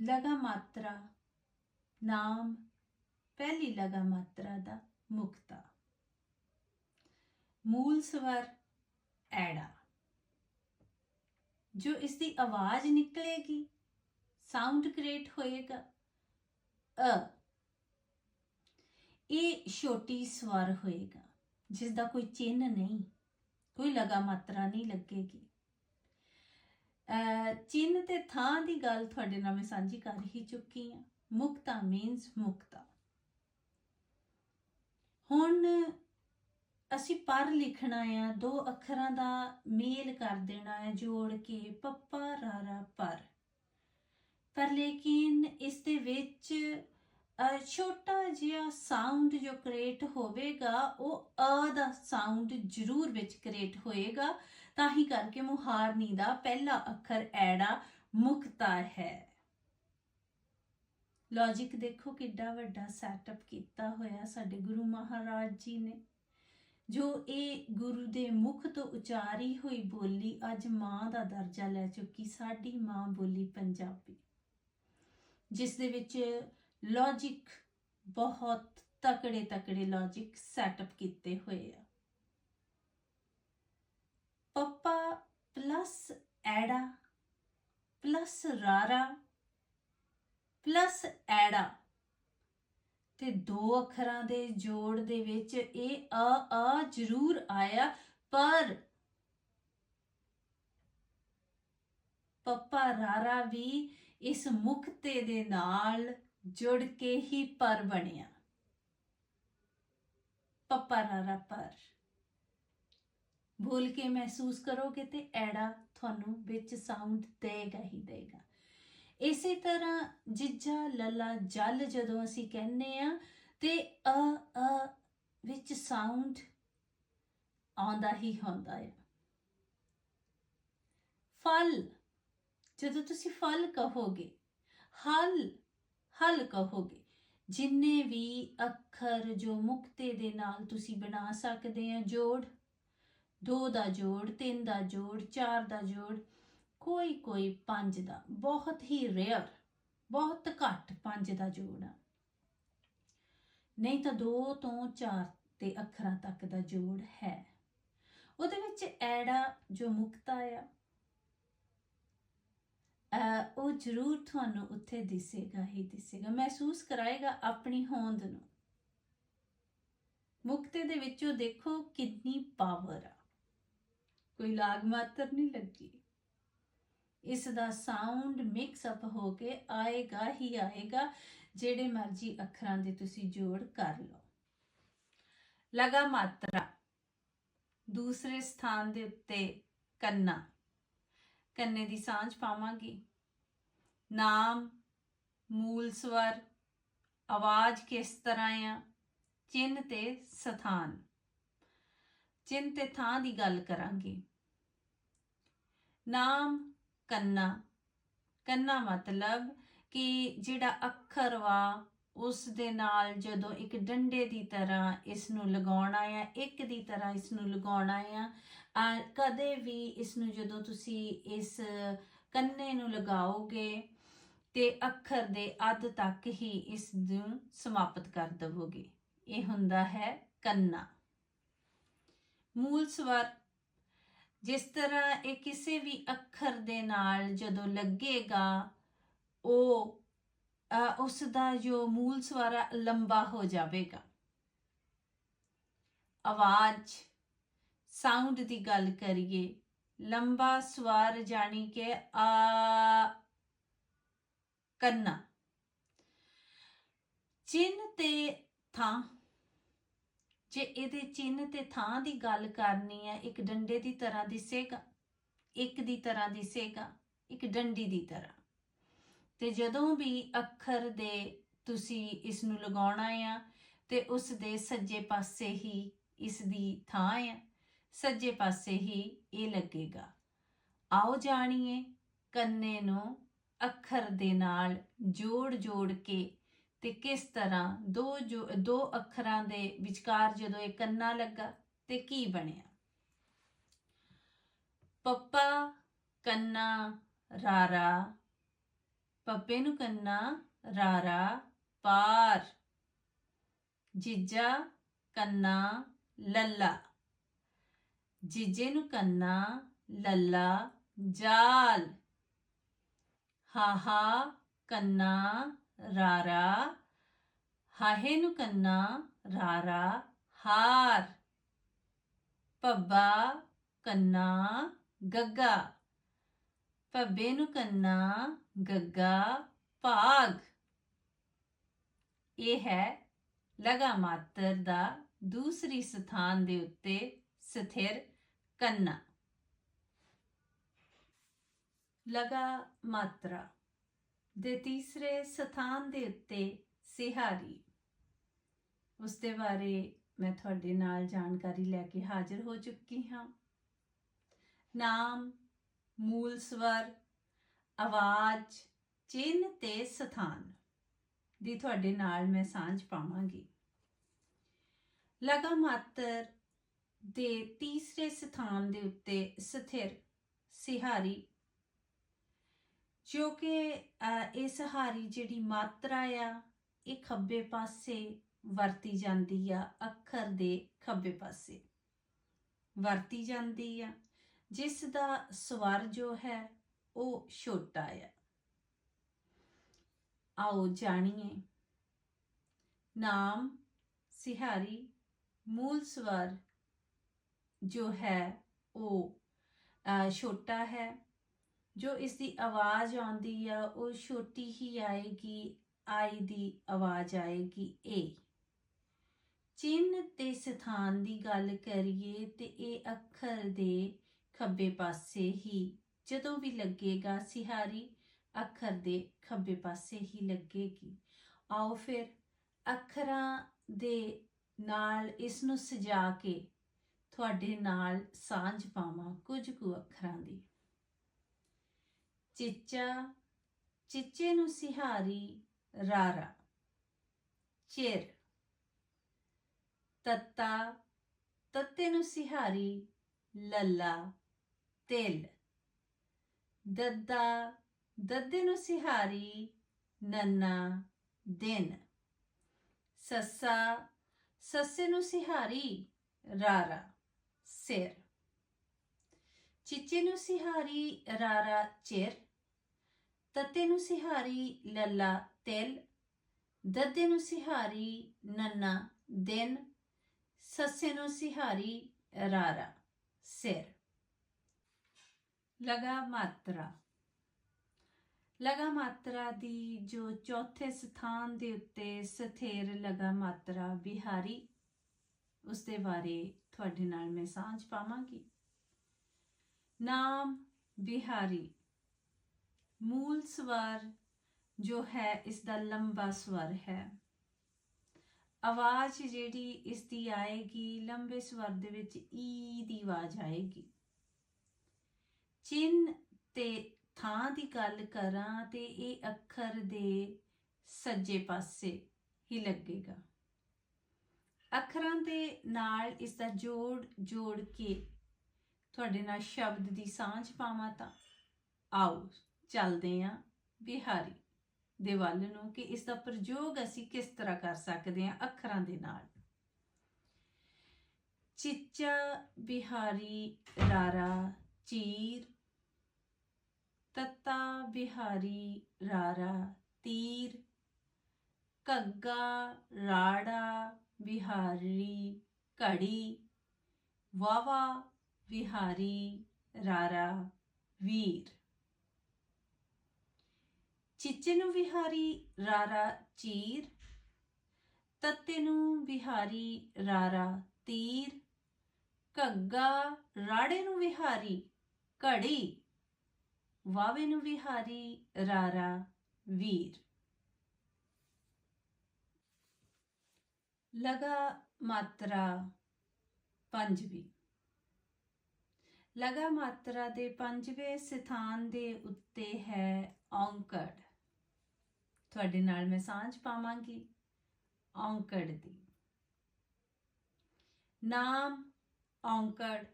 ਲਗਾ ਮਾਤਰਾ ਨਾਮ ਪਹਿਲੀ ਲਗਾ ਮਾਤਰਾ ਦਾ ਮੁਕਤਾ। ਮੂਲ ਸਵਰ ਐੜਾ, ਜੋ ਇਸ ਦੀ ਆਵਾਜ਼ ਨਿਕਲੇਗੀ ਸਾਊਂਡ ਕ੍ਰੀਏਟ ਹੋਏਗਾ। ਅ, ਇਹ ਛੋਟੀ ਸਵਰ ਹੋਏਗਾ ਜਿਸ ਦਾ ਕੋਈ ਚਿੰਨ ਨਹੀਂ, ਕੋਈ ਲਗਾ ਮਾਤਰਾ ਨਹੀਂ ਲੱਗੇਗੀ। ਚਿੰਨ ਤੇ ਥਾਂ ਦੀ ਗੱਲ ਤੁਹਾਡੇ ਨਾਲ ਮੈਂ ਸਾਂਝੀ ਕਰ ਹੀ ਚੁੱਕੀ ਹਾਂ। ਮੁਕਤਾ ਮੀਨਸ ਮੁਕਤਾ। ਹੁਣ ਅਸੀਂ ਪਰ ਲਿਖਣਾ ਆ ਦੋ ਅੱਖਰਾਂ ਦਾ ਮੇਲ ਕਰ ਦੇਣਾ ਹੈ ਜੋੜ ਕੇ ਪੱਪਾ ਰਾਰਾ ਪਰ। ਪਰ ਲੇਕਿਨ ਇਸ ਦੇ ਵਿੱਚ ਅ, ਛੋਟਾ ਜਿਹਾ ਸਾਊਂਡ ਜੋ ਕ੍ਰੀਏਟ ਹੋਵੇਗਾ ਉਹ ਅ ਦਾ ਸਾਊਂਡ ਜ਼ਰੂਰ ਵਿੱਚ ਕ੍ਰੀਏਟ ਹੋਏਗਾ। ਤਾਂ ਹੀ ਕਰਕੇ ਮੁਹਾਰਨੀ ਦਾ ਪਹਿਲਾ ਅੱਖਰ ਐੜਾ ਮੁਕਤਾ ਹੈ। ਲੌਜੀਕ ਦੇਖੋ ਕਿੱਡਾ ਵੱਡਾ ਸੈਟਅਪ ਕੀਤਾ ਹੋਇਆ ਸਾਡੇ ਗੁਰੂ ਮਹਾਰਾਜ ਜੀ ਨੇ। ਜੋ ਇਹ ਗੁਰੂ ਦੇ ਮੁਖ ਤੋਂ ਉਚਾਰੀ ਹੋਈ ਬੋਲੀ ਅੱਜ ਮਾਂ ਦਾ ਦਰਜਾ ਲੈ ਚੁੱਕੀ, ਸਾਡੀ ਮਾਂ ਬੋਲੀ ਪੰਜਾਬੀ। ਜਿਸ ਦੇ ਵਿੱਚ ਲੌਜੀਕ ਬਹੁਤ ਤਕੜੇ ਤਕੜੇ ਲੌਜੀਕ ਸੈਟਅਪ ਕੀਤੇ ਹੋਏ ਆ। ਪੱਪਾ ਪਲੱਸ ਐੜਾ, ਪਲੱਸ ਰਾਰਾ, ਪਲੱਸ ਐੜਾ। ਤੇ ਦੋ ਅੱਖਰਾਂ ਦੇ ਜੋੜ ਦੇ ਵਿੱਚ ਇਹ ਅ ਆ ਜ਼ਰੂਰ ਆਇਆ, ਪਰ ਪੱਪਾ ਰਾਰਾ ਵੀ ਇਸ ਮੁਕਤੇ ਦੇ ਨਾਲ ਜੁੜ ਕੇ ਹੀ ਪਰ ਬਣਿਆ। ਪੱਪਾ ਰਾਰਾ ਪਰ। ਭੁੱਲ ਕੇ ਮਹਿਸੂਸ ਕਰੋਗੇ ਤੇ ਐੜਾ ਤੁਹਾਨੂੰ ਵਿੱਚ ਸਾਊਂਡ ਦੇਗਾ ਹੀ ਦੇਗਾ। ਇਸੇ ਤਰ੍ਹਾਂ ਜਿੱਜਾ ਲੱਲਾ ਜਲ ਜਦੋਂ ਅਸੀਂ ਕਹਿੰਦੇ ਆ ਤੇ ਅ ਅ ਵਿੱਚ ਸਾਊਂਡ ਆਉਂਦਾ ਹੀ ਹੁੰਦਾ ਹੈ। ਫਲ, ਜਦੋਂ ਤੁਸੀਂ ਫਲ ਕਹੋਗੇ, ਹਲ ਹਲ ਕਹੋਗੇ, ਜਿੰਨੇ ਵੀ ਅੱਖਰ ਜੋ ਮੁਕਤੇ ਦੇ ਨਾਲ ਤੁਸੀਂ ਬਣਾ ਸਕਦੇ ਆ ਜੋੜ ਦੋ ਦਾ ਜੋੜ, ਤਿੰਨ ਦਾ ਜੋੜ, ਚਾਰ ਦਾ ਜੋੜ, ਕੋਈ ਕੋਈ ਪੰਜ ਦਾ। ਬਹੁਤ ਹੀ ਰੇਅਰ ਬਹੁਤ ਘੱਟ ਪੰਜ ਦਾ ਜੋੜ ਆ। ਨਹੀਂ ਤਾਂ ਦੋ ਤੋਂ ਚਾਰ ਤੇ ਅੱਖਰਾਂ ਤੱਕ ਦਾ ਜੋੜ ਹੈ। ਉਹਦੇ ਵਿੱਚ ਐੜਾ ਜੋ ਮੁਕਤਾ ਆ ਉਹ ਜ਼ਰੂਰ ਤੁਹਾਨੂੰ ਉੱਥੇ ਦਿਸੇਗਾ, ਹੀ ਦਿਸੇਗਾ। ਮਹਿਸੂਸ ਕਰਾਏਗਾ ਆਪਣੀ ਹੋਂਦ ਨੂੰ। ਮੁਕਤੇ ਦੇ ਵਿੱਚੋਂ ਦੇਖੋ ਕਿੰਨੀ ਪਾਵਰ ਆ। ਕੋਈ ਲਾਗ ਮਾਤਰ ਨਹੀਂ ਲੱਗੀ। ਇਸ ਦਾ ਸਾਊਂਡ ਮਿਕਸ ਅਪ ਹੋ ਕੇ ਆਏਗਾ ਹੀ ਆਏਗਾ, ਜਿਹੜੇ ਮਰਜ਼ੀ ਅੱਖਰਾਂ ਦੇ ਤੁਸੀਂ ਜੋੜ ਕਰ ਲਓ। ਲਗਾ ਮਾਤਰਾ, ਦੂਸਰੇ ਸਥਾਨ ਦੇ ਉੱਤੇ ਕੰਨਾ। ਕੰਨੇ ਦੀ ਸਾਂਝ ਪਾਵਾਂਗੀ। ਨਾਮ, ਮੂਲ ਸਵਰ, ਆਵਾਜ਼ ਕਿਸ ਤਰ੍ਹਾਂ ਆ ਚਿੰਨ ਤੇ ਸਥਾਨ। ਚਿੰਨ ਤੇ ਥਾਂ ਦੀ ਗੱਲ ਕਰਾਂਗੇ। ਨਾਮ ਕੰਨਾ। ਕੰਨਾ ਮਤਲਬ ਕਿ ਜਿਹੜਾ ਅੱਖਰ ਵਾ, ਉਸ ਦੇ ਨਾਲ ਜਦੋਂ ਇੱਕ ਡੰਡੇ ਦੀ ਤਰ੍ਹਾਂ ਇਸ ਨੂੰ ਲਗਾਉਣਾ ਆ ਇੱਕ ਦੀ ਤਰ੍ਹਾਂ ਇਸ ਨੂੰ ਲਗਾਉਣਾ ਆ ਕਦੇ ਵੀ ਇਸ ਨੂੰ ਜਦੋਂ ਤੁਸੀਂ ਇਸ ਕੰਨੇ ਨੂੰ ਲਗਾਓਗੇ ਤੇ ਅੱਖਰ ਦੇ ਅੱਧ ਤੱਕ ਹੀ ਇਸ ਨੂੰ ਸਮਾਪਤ ਕਰ ਦਵੋਗੇ। ਇਹ ਹੁੰਦਾ ਹੈ ਕੰਨਾ। ਮੂਲ ਸਵਰ। ਜਿਸ ਤਰ੍ਹਾਂ ਇਹ ਕਿਸੇ ਵੀ ਅੱਖਰ ਦੇ ਨਾਲ ਜਦੋਂ ਲੱਗੇਗਾ ਉਹ ਅ, ਉਸ ਦਾ ਜੋ ਮੂਲ ਸਵਰ ਲੰਬਾ ਹੋ ਜਾਵੇਗਾ। ਆਵਾਜ਼। ਸਾਊਂਡ ਦੀ ਗੱਲ ਕਰੀਏ ਲੰਬਾ ਸਵਾਰ ਜਾਣੀ ਕਿ ਆ ਕੰਨਾ। ਚਿੰਨ ਤੇ ਥਾਂ ਜੇ ਇਹਦੇ ਚਿੰਨ ਤੇ ਥਾਂ ਦੀ ਗੱਲ ਕਰਨੀ ਹੈ, ਇੱਕ ਡੰਡੇ ਦੀ ਤਰ੍ਹਾਂ ਦਿਸੇਗਾ ਇੱਕ ਦੀ ਤਰ੍ਹਾਂ ਦਿਸੇਗਾ ਇੱਕ ਡੰਡੀ ਦੀ ਤਰ੍ਹਾਂ। ਤੇ ਜਦੋਂ ਵੀ ਅੱਖਰ ਦੇ ਤੁਸੀਂ ਇਸ ਨੂੰ ਲਗਾਉਣਾ ਆ, ਤੇ ਉਸ ਦੇ ਸੱਜੇ ਪਾਸੇ ਹੀ ਇਸ ਦੀ ਥਾਂ ਆ, ਸੱਜੇ ਪਾਸੇ ਹੀ ਇਹ ਲੱਗੇਗਾ। ਆਓ ਜਾਣੀਏ, ਕੰਨੇ ਨੂੰ ਅੱਖਰ ਦੇ ਨਾਲ ਜੋੜ ਜੋੜ ਕੇ ਤੇ ਕਿਸ ਤਰ੍ਹਾਂ ਦੋ ਜੋ, ਦੋ ਅੱਖਰਾਂ ਦੇ ਵਿਚਕਾਰ ਜਦੋਂ ਇਹ ਕੰਨਾ ਲੱਗਾ ਤੇ ਕੀ ਬਣਿਆ? ਪੱਪਾ, ਕੰਨਾ, ਰਾਰਾ। ਪੱਪੇ ਨੂੰ ਕੰਨਾ, ਰਾਰਾ, ਪਾਰ। ਜੀਜਾ, ਕੰਨਾ, ਲੱਲਾ। ਜੀਜੇ ਨੂੰ ਕੰਨਾ, ਲੱਲਾ, ਜਾਲ। ਹਾਹਾ, ਕੰਨਾ ਰਾਰਾ, ਹਾਹੇ ਨੂੰ ਕੰਨਾ, ਰਾਰਾ, ਹਾਰ। ਪੱਬਾ ਕੰਨਾ, ਗੱਗਾ। ਪੱਬੇ ਨੂੰ ਕੰਨਾ, ਗੱਗਾ, ਭਾਗ। ਇਹ ਹੈ ਲਗਾ ਮਾਤਰ ਦਾ ਦੂਸਰੀ ਸਥਾਨ ਦੇ ਉੱਤੇ ਸਥਿਰ ਕੰਨਾ। ਲਗਾ ਮਾਤਰਾ। ਦੇ ਤੀਸਰੇ ਸਥਾਨ ਦੇ ਉੱਤੇ ਸਿਹਾਰੀ। ਉਸ ਦੇ ਬਾਰੇ ਮੈਂ ਤੁਹਾਡੇ ਨਾਲ ਜਾਣਕਾਰੀ ਲੈ ਕੇ ਹਾਜ਼ਰ ਹੋ ਚੁੱਕੀ ਹਾਂ। ਨਾਮ, ਮੂਲ ਸਵਰ, ਆਵਾਜ਼, ਚਿੰਨ ਤੇ ਸਥਾਨ ਦੀ ਤੁਹਾਡੇ ਨਾਲ ਮੈਂ ਸਾਂਝ ਪਾਵਾਂਗੀ। ਲਗਾ ਮਾਤਰ ਦੇ ਤੀਸਰੇ ਸਥਾਨ ਦੇ ਉੱਤੇ ਸਥਿਰ ਸਿਹਾਰੀ ਜੋ ਕਿ ਇਹ ਸਹਾਰੀ ਜਿਹੜੀ ਮਾਤਰਾ ਆ, ਇਹ ਖੱਬੇ ਪਾਸੇ ਵਰਤੀ ਜਾਂਦੀ ਆ, ਅੱਖਰ ਦੇ ਖੱਬੇ ਪਾਸੇ। ਵਰਤੀ ਜਾਂਦੀ ਆ, ਜਿਸ ਦਾ ਸਵਰ ਜੋ ਹੈ, ਉਹ ਛੋਟਾ ਆ। ਆਓ ਜਾਣੀਏ, ਨਾਮ, ਸਿਹਾਰੀ, ਮੂਲ ਸਵਰ ਜੋ ਹੈ, ਉਹ ਛੋਟਾ ਹੈ। ਜੋ ਇਸ ਦੀ ਆਵਾਜ਼ ਆਉਂਦੀ ਆ, ਉਹ ਛੋਟੀ ਹੀ ਆਏਗੀ, ਆਈ ਦੀ ਆਵਾਜ਼ ਆਏਗੀ ਏ। ਚਿੰਨ ਤੇ ਸਥਾਨ ਦੀ ਗੱਲ ਕਰੀਏ ਤੇ ਇਹ ਅੱਖਰ ਦੇ ਖੱਬੇ ਪਾਸੇ ਹੀ, ਜਦੋਂ ਵੀ ਲੱਗੇਗਾ ਸਿਹਾਰੀ, ਅੱਖਰ ਦੇ ਖੱਬੇ ਪਾਸੇ ਹੀ ਲੱਗੇਗੀ। ਆਓ ਫਿਰ ਅੱਖਰਾਂ ਦੇ ਨਾਲ ਇਸ ਨੂੰ ਸਜਾ ਕੇ ਤੁਹਾਡੇ ਨਾਲ ਸਾਂਝ ਪਾਵਾਂ ਕੁਝ ਕੁ ਅੱਖਰਾਂ ਦੀ। ਚਿੱਚਾ, ਚਿੱਚੇ ਨੂੰ ਸਿਹਾਰੀ, ਰਾਰਾ। ਚਿਰ। ਤੱਤਾ, ਤੱਤੇ ਨੂੰ ਸਿਹਾਰੀ, ਲੱਲਾ, ਤਿਲ। ਦੱਦਾ, ਦੱਦੇ ਨੂੰ ਸਿਹਾਰੀ, ਨੰਨਾ, ਦਿਨ। ਸੱਸਾ, ਸੱਸੇ ਨੂੰ ਸਿਹਾਰੀ, ਰਾਰਾ, ਸਿਰ। ਚਿੱਚੇ ਨੂੰ ਸਿਹਾਰੀ, ਰਾਰਾ, ਚਿਰ। ਤੱਤੇ ਨੂੰ ਸਿਹਾਰੀ ਲੱਲਾ ਤਿਲ, ਦੱਦੇ ਨੂੰ ਸਿਹਾਰੀ ਨੰਨਾ ਦਿਨ, ਸੱਸੇ ਨੂੰ ਸਿਹਾਰੀ ਰਾਰਾ ਸਿਰ। ਲਗਾ ਮਾਤਰਾ। ਲਗਾ ਮਾਤਰਾ ਦੀ ਜੋ ਚੌਥੇ ਸਥਾਨ ਦੇ ਉੱਤੇ ਸਥੇਰ ਲਗਾ ਮਾਤਰਾ ਬਿਹਾਰੀ ਉਸ ਦੇ ਬਾਰੇ ਤੁਹਾਡੇ ਨਾਲ ਮੈਂ ਸਾਂਝ ਪਾਵਾਂਗੀ। ਨਾਮ ਬਿਹਾਰੀ ਮੂਲ ਸਵਰ ਜੋ ਹੈ ਇਸ ਦਾ ਲੰਬਾ ਸਵਰ ਹੈ। ਆਵਾਜ਼ ਜਿਹੜੀ ਇਸ ਦੀ ਆਏਗੀ, ਲੰਬੇ ਸਵਰ ਦੇ ਵਿੱਚ ਈ ਦੀ ਆਵਾਜ਼ ਆਏਗੀ। ਚਿੰਨ ਤੇ ਥਾਂ ਦੀ ਗੱਲ ਕਰਾਂ ਤੇ ਇਹ ਅੱਖਰ ਦੇ ਸੱਜੇ ਪਾਸੇ ਹੀ ਲੱਗੇਗਾ। ਅੱਖਰਾਂ ਦੇ ਨਾਲ ਇਸ ਦਾ ਜੋੜ ਜੋੜ ਕੇ ਤੁਹਾਡੇ ਨਾਲ ਸ਼ਬਦ ਦੀ ਸਾਂਝ ਪਾਵਾਂ ਤਾਂ। ਆਓ। ਚੱਲਦੇ ਹਾਂ ਬਿਹਾਰੀ ਦੇ ਵੱਲ ਨੂੰ ਕਿ ਇਸ ਦਾ ਪ੍ਰਯੋਗ ਅਸੀਂ ਕਿਸ ਤਰ੍ਹਾਂ ਕਰ ਸਕਦੇ ਹਾਂ ਅੱਖਰਾਂ ਦੇ ਨਾਲ। ਚਿੱਚਾ ਬਿਹਾਰੀ ਰਾਰਾ ਚੀਰ, ਤੱਤਾ ਬਿਹਾਰੀ ਰਾਰਾ ਤੀਰ ਕੱਗਾ ਰਾੜਾ ਬਿਹਾਰੀ ਘੜੀ, ਵਾਵਾ ਬਿਹਾਰੀ ਰਾਰਾ ਵੀਰ। ਚੀਚੇ ਨੂੰ ਵਿਹਾਰੀ ਰਾਰਾ ਚੀਰ, ਤੱਤੇ ਨੂੰ ਵਿਹਾਰੀ ਰਾਰਾ ਤੀਰ, ਘੱਗਾ ਰਾੜੇ ਨੂੰ ਵਿਹਾਰੀ ਘੜੀ, ਵਾਵੇ ਨੂੰ ਵਿਹਾਰੀ ਰਾਰਾ ਵੀਰ। ਲਗਾ ਮਾਤਰਾ ਪੰਜਵੀਂ। ਲਗਾ ਮਾਤਰਾ ਦੇ ਪੰਜਵੇਂ ਸਥਾਨ ਦੇ ਉੱਤੇ ਹੈ ਔਂਕੜ। ਤੁਹਾਡੇ ਨਾਲ ਮੈਂ ਸਾਂਝ ਪਾਵਾਂਗੀ। ਔਂਕੜ ਦੀ। ਨਾਮ ਔਂਕੜ,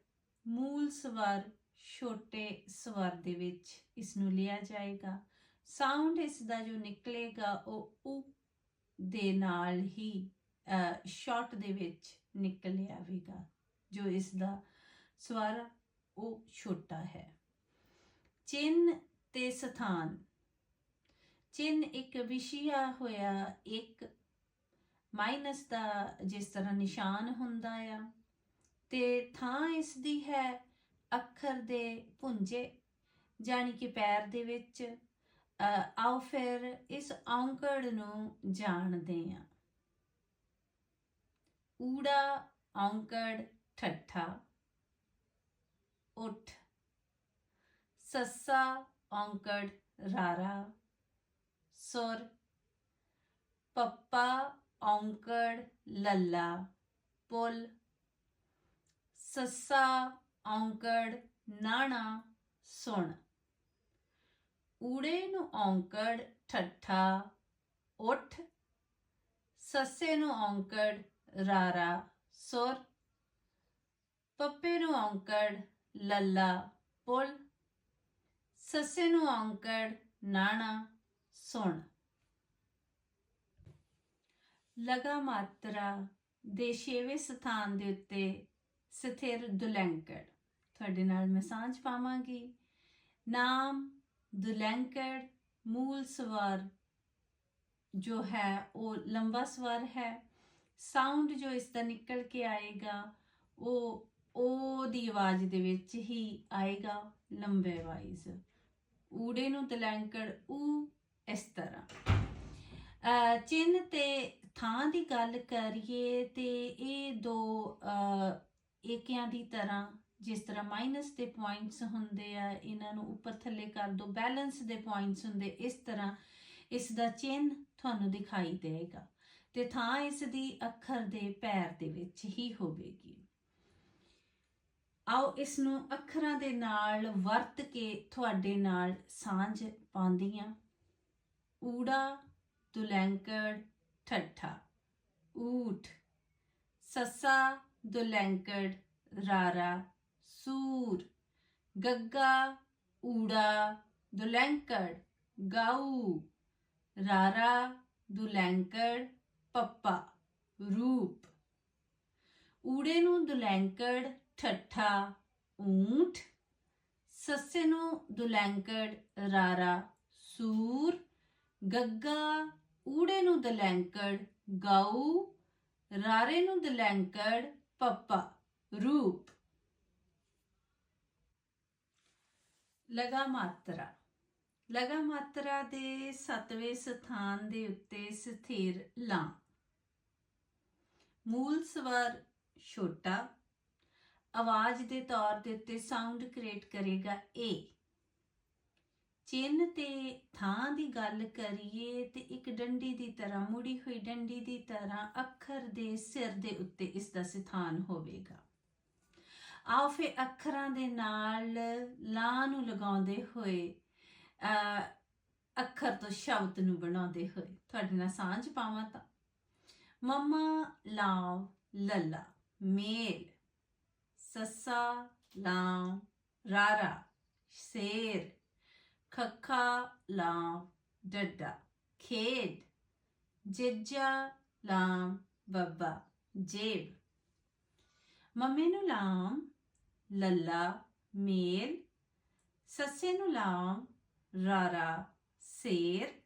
ਮੂਲ ਸਵਰ ਛੋਟੇ ਸਵਰ ਦੇ ਵਿੱਚ ਇਸ ਨੂੰ ਲਿਆ ਜਾਏਗਾ। ਸਾਊਂਡ ਇਸ ਦਾ ਜੋ ਨਿਕਲੇਗਾ, ਉਹ ਉ ਦੇ ਨਾਲ ਹੀ ਸ਼ਾਰਟ ਦੇ ਵਿੱਚ ਨਿਕਲ ਆਵੇਗਾ। ਜੋ ਇਸ ਦਾ ਸਵਰ ਉਹ ਛੋਟਾ ਹੈ। ਚਿੰਨ ਤੇ ਸਥਾਨ। ਚਿੰਨ ਇੱਕ ਵਿਸ਼ਿਆ ਹੋਇਆ, ਇੱਕ ਮਾਈਨਸ ਦਾ ਜਿਸ ਤਰ੍ਹਾਂ ਨਿਸ਼ਾਨ ਹੁੰਦਾ ਆ। ਤੇ ਥਾਂ ਇਸ ਦੀ ਹੈ ਅੱਖਰ ਦੇ ਪੁੰਜੇ ਜਾਨੀ ਕਿ ਪੈਰ ਦੇ ਵਿੱਚ। ਆਓ ਫਿਰ ਇਸ ਔਂਕੜ ਨੂੰ ਜਾਣਦੇ ਹਾਂ। ਊੜਾ, ਔਂਕੜ, ਠੱਠਾ। ਉੱਠ। ਸੱਸਾ, ਔਂਕੜ, ਰਾਰਾ। ਸੁਰ। ਪੱਪਾ, ਔਂਕੜ, ਲੱਲਾ, ਪੁੱਲ। ਸੱਸਾ, ਔਂਕੜ, ਨਾਣਾ, ਸੁਣ। ਊੜੇ ਨੂੰ ਔਂਕੜ, ਠੱਠਾ, ਉਠ। ਸੱਸੇ ਨੂੰ ਔਂਕੜ, ਰਾਰਾ, ਸੁਰ। ਪੱਪੇ ਨੂੰ ਔਂਕੜ, ਲੱਲਾ, ਪੁੱਲ। ਸੱਸੇ ਨੂੰ ਔਂਕੜ, ਨਾਣਾ ਸੁਣ। ਲਗਾ ਮਾਤਰਾ ਦੇ ਛੇਵੇਂ ਸਥਾਨ ਦੇ ਉੱਤੇ ਸਥਿਰ ਦੁਲੰਕੜ। ਤੁਹਾਡੇ ਨਾਲ ਮੈਂ ਸਾਂਝ ਪਾਵਾਂਗੀ। ਨਾਮ ਦੁਲੰਕੜ, ਮੂਲ ਸਵਰ ਜੋ ਹੈ ਉਹ ਲੰਬਾ ਸਵਰ ਹੈ। ਸਾਊਂਡ ਜੋ ਇਸ ਦਾ ਨਿਕਲ ਕੇ ਆਏਗਾ, ਉਹ ਉਹ ਦੀ ਆਵਾਜ਼ ਦੇ ਵਿੱਚ ਹੀ ਆਏਗਾ ਲੰਬੇ ਵਾਈਜ਼। ਊੜੇ ਨੂੰ ਤਲੰਕੜ ਊ ਇਸ ਤਰ੍ਹਾਂ। ਅ, ਚਿੰਨ ਤੇ ਥਾਂ ਦੀ ਗੱਲ ਕਰੀਏ ਤੇ ਇਹ ਦੋ ਏਕਿਆਂ ਦੀ ਤਰ੍ਹਾਂ ਜਿਸ ਤਰ੍ਹਾਂ ਮਾਈਨਸ ਦੇ ਪੁਆਇੰਟਸ ਹੁੰਦੇ ਆ ਇਹਨਾਂ ਨੂੰ ਉੱਪਰ ਥੱਲੇ ਕਰ ਦੋ ਬੈਲੈਂਸ ਦੇ ਪੁਆਇੰਟਸ ਹੁੰਦੇ ਇਸ ਤਰ੍ਹਾਂ ਇਸ ਦਾ ਚਿੰਨ ਤੁਹਾਨੂੰ ਦਿਖਾਈ ਦੇਵੇਗਾ। ਤੇ ਥਾਂ ਇਸ ਦੀ ਅੱਖਰ ਦੇ ਪੈਰ ਦੇ ਵਿੱਚ ਹੀ ਹੋਵੇਗੀ। ਆਓ ਇਸ ਨੂੰ ਅੱਖਰਾਂ ਦੇ ਨਾਲ ਵਰਤ ਕੇ ਤੁਹਾਡੇ ਨਾਲ ਸਾਂਝ ਪਾਉਂਦੀਆਂ ਊੜਾ, ਦੁਲੈਂਕੜ, ਠੱਠਾ। ਊਠ। ਸੱਸਾ, ਦੁਲੈਂਕੜ, ਰਾਰਾ, ਸੂਰ। ਗੱਗਾ, ਊੜਾ, ਦੁਲੈਂਕੜ, ਗਾਊ। ਰਾਰਾ, ਦੁਲੈਂਕੜ, ਪੱਪਾ, ਰੂਪ। ਊੜੇ ਨੂੰ ਦੁਲੈਂਕੜ, ਠੱਠਾ, ਊਂਠ। ਸੱਸੇ ਨੂੰ ਦੁਲੈਂਕੜ, ਰਾਰਾ, ਸੂਰ। ਗੱਗਾ, ਊੜੇ ਨੂੰ ਦਲੈਂਕੜ, ਗਾਊ, ਰਾਰੇ ਨੂੰ ਦਲੈਂਕੜ, ਪੱਪਾ, ਰੂਪ। ਲਗਾ ਮਾਤਰਾ ਲਗਾ ਮਾਤਰਾ ਦੇ ਸਤਵੇਂ ਸਥਾਨ ਦੇ ਉੱਤੇ ਸਥਿਰ ਲਾਂ। ਮੂਲ ਸਵਰ ਛੋਟਾ। ਆਵਾਜ਼ ਦੇ ਤੌਰ ਦੇ ਉੱਤੇ ਸਾਊਂਡ ਕ੍ਰੀਏਟ ਕਰੇਗਾ ਏ ਚਿੰਨ ਤੇ ਥਾਂ ਦੀ ਗੱਲ ਕਰੀਏ ਤੇ ਇੱਕ ਡੰਡੀ ਦੀ ਤਰ੍ਹਾਂ ਮੁੜੀ ਹੋਈ ਡੰਡੀ ਦੀ ਤਰ੍ਹਾਂ ਅੱਖਰ ਦੇ ਸਿਰ ਦੇ ਉੱਤੇ ਇਸ ਦਾ ਸਥਾਨ ਹੋਵੇਗਾ। ਆਓ ਫੇ ਅੱਖਰਾਂ ਦੇ ਨਾਲ ਲਾਂ ਨੂੰ ਲਗਾਉਂਦੇ ਹੋਏ ਅ, ਅੱਖਰ ਤੋਂ ਸ਼ਬਦ ਨੂੰ ਬਣਾਉਂਦੇ ਹੋਏ। ਤੁਹਾਡੇ ਨਾਲ ਸਾਂਝ ਪਾਵਾਂ ਤਾਂ। ਮਮਾ ਲਾਵ ਲੱਲਾ ਮੇਲ ਸੱਸਾ ਲਾਮ ਰਾਰਾ ਸ਼ੇਰ ਖੱਖਾ ਲਾਮ ਡੱਡਾ, ਖੇਡ, ਜਿੱਜਾ ਲਾਮ ਬੱਬਾ, ਜੇਬ। ਮੰਮੀ ਨੂੰ ਲਾਮ, ਲੱਲਾ, ਮੇਲ, ਸੱਸੇ ਨੂੰ ਲਾਮ, ਰਾਰਾ, ਸ਼ੇਰ,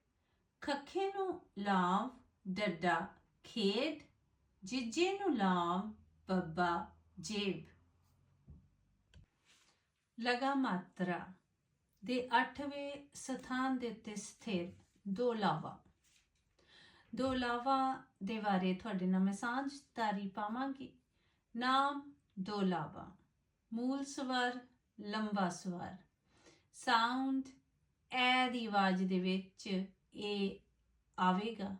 ਖੱਖੇ ਨੂੰ ਲਾਮ, ਡੱਡਾ, ਖੇਡ, ਜਿੱਜੇ ਨੂੰ ਲਾਮ, ਬੱਬਾ, ਜੇਬ। ਲਗਾ ਮਾਤਰਾ ਦੇ 8ਵੇਂ ਸਥਾਨ ਦੇ ਉੱਤੇ ਸਥਿਰ ਦੋ ਲਾਵਾ। ਦੋ ਲਾਵਾ ਦੇ ਬਾਰੇ ਤੁਹਾਡੇ ਨਾਲ ਮੈਂ ਸਾਂਝਦਾਰੀ ਪਾਵਾਂਗੀ। ਨਾਮ ਦੋ ਲਾਵਾ। ਮੂਲ ਸਵਰ, ਲੰਬਾ ਸਵਰ। ਸਾਊਂਡ, ਐ ਦੀ ਆਵਾਜ਼ ਦੇ ਵਿੱਚ ਇਹ ਆਵੇਗਾ।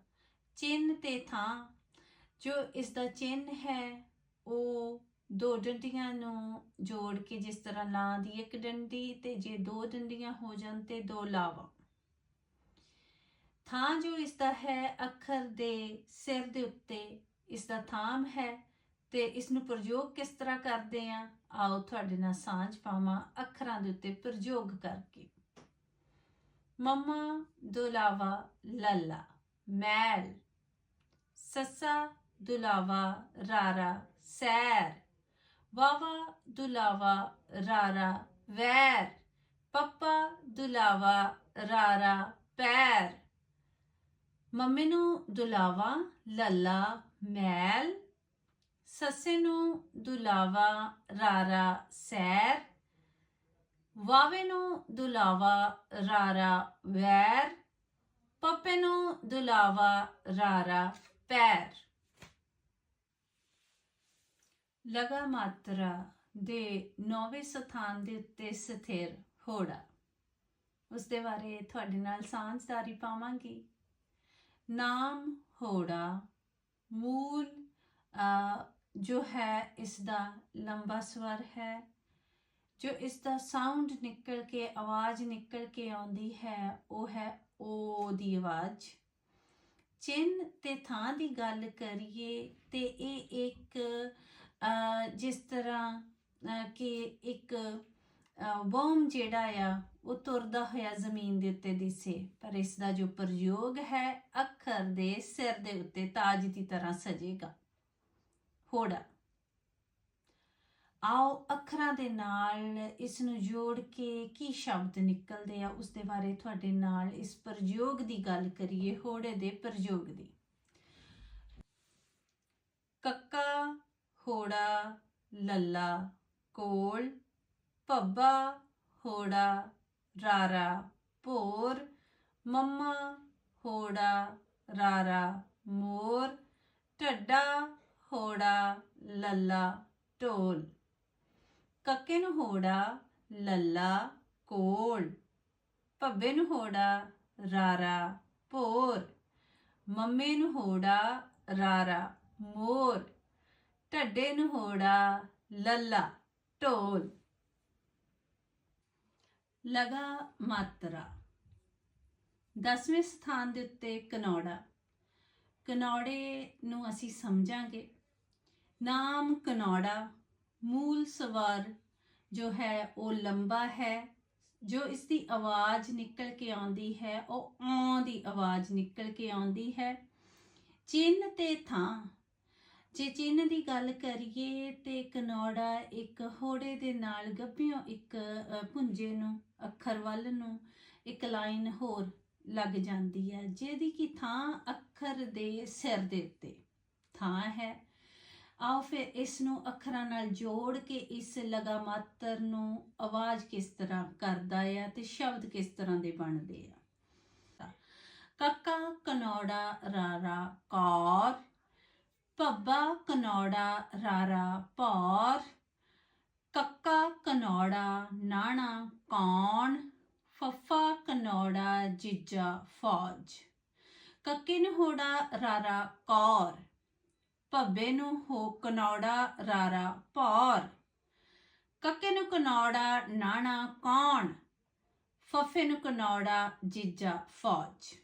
ਚਿੰਨ ਤੇ ਥਾਂ। ਜੋ ਇਸ ਦਾ ਚਿੰਨ ਹੈ, ਉਹ ਦੋ ਡੰਡੀਆਂ ਨੂੰ ਜੋੜ ਕੇ ਜਿਸ ਤਰ੍ਹਾਂ ਲਾਂ ਦੀ ਇੱਕ ਡੰਡੀ ਤੇ ਜੇ ਦੋ ਡੰਡੀਆਂ ਹੋ ਜਾਣ ਤੇ ਦੋ ਲਾਵਾਂ। ਥਾਂ ਜੋ ਇਸ ਦਾ ਹੈ ਅੱਖਰ ਦੇ ਸਿਰ ਦੇ ਉੱਤੇ, ਇਸ ਦਾ ਥਾਮ ਹੈ ਤੇ ਇਸ ਨੂੰ ਪ੍ਰਯੋਗ ਕਿਸ ਤਰ੍ਹਾਂ ਕਰਦੇ ਆ? ਆਓ ਤੁਹਾਡੇ ਨਾਲ ਸਾਂਝ ਪਾਵਾਂ ਅੱਖਰਾਂ ਦੇ ਉੱਤੇ ਪ੍ਰਯੋਗ ਕਰਕੇ। ਮੰਮਾ ਦੁਲਾਵਾ ਲੱਲਾ, ਮੈਲ। ਸੱਸਾ ਦੁਲਾਵਾ ਰਾਰਾ, ਸੈਰ। ਵਾਵਾ ਦੁਲਾਵਾ ਰਾਰਾ ਵੈਰ, ਪੱਪਾ ਦੁਲਾਵਾ ਰਾਰਾ ਪੈਰ। ਮੰਮੀ ਨੂੰ ਦੁਲਾਵਾ, ਲੱਲਾ, ਮੈਲ। ਸੱਸੇ ਨੂੰ ਦੁਲਾਵਾ, ਰਾਰਾ, ਸੈਰ। ਵਾਵੇ ਨੂੰ ਦੁਲਾਵਾ, ਰਾਰਾ, ਵੈਰ। ਪੱਪੇ ਨੂੰ ਦੁਲਾਵਾ, ਰਾਰਾ, ਪੈਰ। ਲਗਾ ਮਾਤਰਾ ਦੇ ਨੌਵੇਂ ਸਥਾਨ ਦੇ ਉੱਤੇ ਸਥਿਰ ਹੋੜਾ। ਉਸ ਦੇ ਬਾਰੇ ਤੁਹਾਡੇ ਨਾਲ ਸਾਂਝਦਾਰੀ ਪਾਵਾਂਗੀ। ਨਾਮ ਹੋੜਾ ਮੂਲ ਜੋ ਹੈ, ਇਸ ਦਾ ਲੰਬਾ ਸਵਰ ਹੈ, ਜੋ ਇਸ ਦਾ ਸਾਊਂਡ ਨਿਕਲ ਕੇ, ਆਵਾਜ਼ ਨਿਕਲ ਕੇ ਆਉਂਦੀ ਹੈ, ਉਹ ਹੈ ਓ ਦੀ ਆਵਾਜ਼। ਚਿੰਨ ਤੇ ਥਾਂ ਦੀ ਗੱਲ ਕਰੀਏ ਤੇ ਇਹ ਇੱਕ ਜਿਸ ਤਰ੍ਹਾਂ ਕਿ ਇੱਕ ਬੋਮ ਜਿਹੜਾ ਆ, ਉਹ ਤੁਰਦਾ ਹੋਇਆ ਜ਼ਮੀਨ ਦੇ ਉੱਤੇ ਦਿਸੇ। ਪਰ ਇਸ ਦਾ ਜੋ ਪ੍ਰਯੋਗ ਹੈ, ਅੱਖਰ ਦੇ ਸਿਰ ਦੇ ਉੱਤੇ ਤਾਜ ਦੀ ਤਰ੍ਹਾਂ ਸਜੇਗਾ। ਹੋੜਾ। ਆਓ ਅੱਖਰਾਂ ਦੇ ਨਾਲ ਇਸ ਨੂੰ ਜੋੜ ਕੇ ਕੀ ਸ਼ਬਦ ਨਿਕਲਦੇ ਆ ਉਸ ਦੇ ਬਾਰੇ ਤੁਹਾਡੇ ਨਾਲ ਇਸ ਪ੍ਰਯੋਗ ਦੀ ਗੱਲ ਕਰੀਏ, ਹੋੜੇ ਦੇ ਪ੍ਰਯੋਗ ਦੀ। ਕੱਕਾ ਹੋੜਾ, ਲੱਲਾ, ਕੋਲ ਪੱਬਾ ਹੋੜਾ, ਰਾਰਾ, ਭੋਰ, ਮੰਮਾ, ਹੋੜਾ, ਰਾਰਾ, ਮੋਰ, ਢੱਡਾ, ਹੋੜਾ, ਲੱਲਾ, ਢੋਲ। ਕੱਕੇ ਨੂੰ ਹੋੜਾ, ਲੱਲਾ, ਕੋਲ, ਭੱਬੇ ਨੂੰ ਹੋੜਾ, ਰਾਰਾ, ਭੋਰ, ਮੰਮੇ ਨੂੰ ਹੋੜਾ, ਰਾਰਾ, ਮੋਰ ਢੱਡੇ ਨੂੰ ਹੋੜਾ ਲੱਲਾ, ਢੋਲ। ਲਗਾ ਮਾਤਰਾ। ਦਸਵੇਂ ਸਥਾਨ ਦੇ ਉੱਤੇ ਕਨੌੜਾ। ਕਨੌੜੇ ਨੂੰ ਅਸੀਂ ਸਮਝਾਂਗੇ। ਨਾਮ ਕਨੌੜਾ ਮੂਲ ਸਵਰ ਜੋ ਹੈ, ਉਹ ਲੰਬਾ ਹੈ। ਜੋ ਇਸ ਦੀ ਆਵਾਜ਼ ਨਿਕਲ ਕੇ ਆਉਂਦੀ ਹੈ, ਉਹ ਆਂ ਦੀ ਆਵਾਜ਼ ਨਿਕਲ ਕੇ ਆਉਂਦੀ ਹੈ। ਚਿੰਨ ਤੇ ਥਾਂ ਜੇ ਚਿੰਨ ਦੀ ਗੱਲ ਕਰੀਏ ਤੇ ਕਨੌੜਾ ਇੱਕ ਹੋੜੇ ਦੇ ਨਾਲ ਗੱਭਿਓ ਇੱਕ ਅ, ਪੁੰਜੇ ਨੂੰ ਅੱਖਰ ਵੱਲ ਨੂੰ ਇੱਕ ਲਾਈਨ ਹੋਰ ਲੱਗ ਜਾਂਦੀ ਹੈ ਜਿਹਦੀ ਕਿ ਥਾਂ ਅੱਖਰ ਦੇ ਸਿਰ ਦੇ ਉੱਤੇ ਥਾਂ ਹੈ। ਆਓ ਫਿਰ ਇਸ ਨੂੰ ਅੱਖਰਾਂ ਨਾਲ ਜੋੜ ਕੇ ਇਸ ਲਗਾਮਾਤਰ ਨੂੰ ਆਵਾਜ਼ ਕਿਸ ਤਰ੍ਹਾਂ ਕਰਦਾ ਹੈ ਤੇ ਸ਼ਬਦ ਕਿਸ ਤਰ੍ਹਾਂ ਦੇ ਬਣਦੇ ਆ। ਕੱਕਾ ਕਨੌੜਾ ਰਾਰਾ ਕੌਰ ਪੱਬਾ ਕਨੌੜਾ ਰਾਰਾ ਪੌਰ ਕੱਕਾ ਕਨੌੜਾ ਨਾਣਾ ਕੌਣ, ਫੱਫਾ ਕਨੌੜਾ ਜੀਜਾ ਫੌਜ। ਕੱਕੇ ਨੂੰ ਹੋੜਾ ਰਾਰਾ ਕੌਰ, ਭੱਬੇ ਨੂੰ ਹੋ ਕਨੌੜਾ ਰਾਰਾ ਭੌਰ। ਕੱਕੇ ਨੂੰ ਕਨੌੜਾ ਨਾਣਾ ਕੌਣ, ਫੱਫੇ ਨੂੰ ਕਨੌੜਾ ਜੀਜਾ ਫੌਜ।